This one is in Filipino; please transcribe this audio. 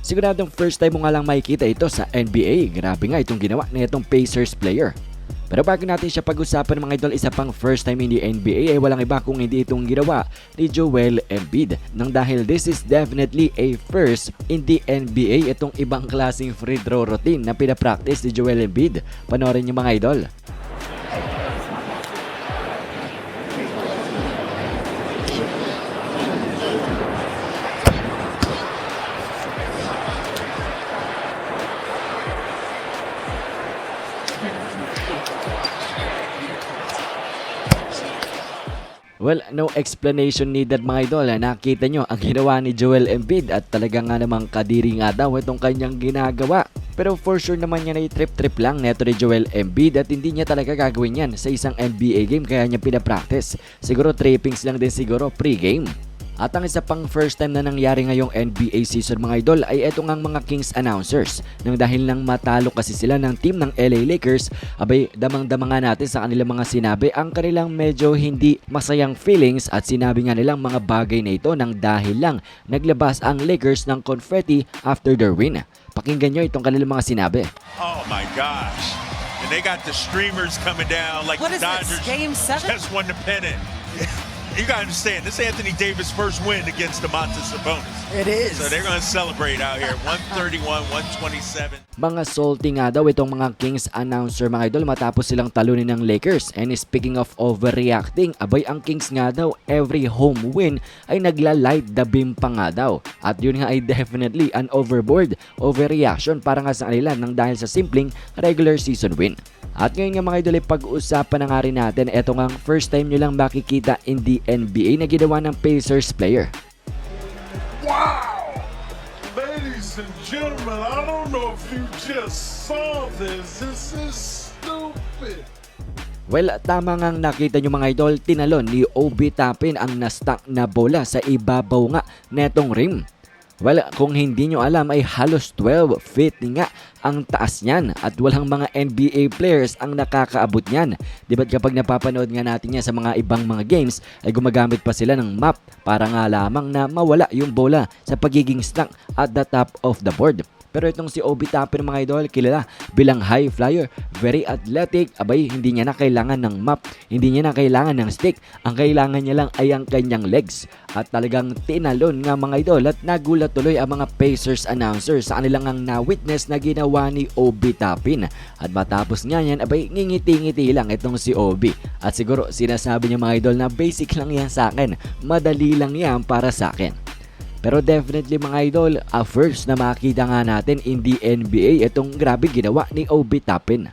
Siguradong first time mo nga lang makikita ito sa NBA. Grabe nga itong ginawa na itong Pacers player. Pero bago natin siya pag-usapan mga idol, isa pang first time in the NBA ay walang iba kung hindi itong ginawa ni Joel Embiid. Nang dahil this is definitely a first in the NBA, itong ibang klaseng free throw routine na pinapractice ni Joel Embiid. Panoorin niyo mga idol. Well, no explanation needed mga idol. Nakita nyo ang ginawa ni Joel Embiid at talaga nga namang kadiri nga daw itong kanyang ginagawa. Pero for sure naman yan ay trip-trip lang neto ni Joel Embiid at hindi niya talaga gagawin yan sa isang NBA game kaya niya pinapractice. Siguro trippings lang din siguro pre-game. At ang isa pang first time na nangyari ngayong NBA season mga idol ay eto ngang mga Kings announcers. Nang dahil nang matalo kasi sila ng team ng LA Lakers, abay damang-dama nga natin sa kanilang mga sinabi ang kanilang medyo hindi masayang feelings at sinabi nga nilang mga bagay na ito nang dahil lang naglabas ang Lakers ng confetti after their win. Pakinggan nyo itong kanilang mga sinabi. Oh my gosh. And they got the streamers coming down like What the is this, Dodgers game seven? just won the pennant. You gotta understand, this Anthony Davis' first win against Demontis Sabonis. It is. So they're gonna celebrate out here. 131, 127. Mga salty nga daw itong mga Kings announcer mga idol matapos silang talunin ng Lakers. And speaking of overreacting, abay ang Kings nga daw every home win ay nagla-light the beam pa nga daw. At yun nga ay definitely an overboard overreaction para nga sa kanila nang dahil sa simpleng regular season win. At ngayon nga mga idol ay pag-uusapan na nga rin natin eto nga first time nyo lang makikita in the NBA na ginawa ng Pacers player. Wow! Ladies and gentlemen, I don't know if you just saw this. This is stupid. Well, tama ngang nakita nyo mga idol, tinalon ni Obi Tapin ang na-stuck na bola sa ibabaw nga netong rim. Well, kung hindi nyo alam ay halos 12 feet nga ang taas niyan at walang mga NBA players ang nakakaabot niyan. Di ba't kapag napapanood nga natin yan sa mga ibang mga games ay gumagamit pa sila ng map para nga lamang na mawala yung bola sa pagiging stuck at the top of the board. Pero itong si Obi Tapin mga idol, kilala bilang high flyer, very athletic, abay hindi niya na kailangan ng map, hindi niya na kailangan ng stick, ang kailangan niya lang ay ang kanyang legs. At talagang tinalon nga mga idol at nagulat tuloy ang mga Pacers announcers sa kanilang ang na-witness na ginawa ni Obi Tapin. At matapos nga yan, abay ngingiti-ngiti lang itong si Obi. At siguro sinasabi niya mga idol na basic lang yan sa akin, madali lang yan para sa akin. Pero definitely mga idol, a first na makita nga natin in the NBA itong grabe ginawa ni Obi Tapin.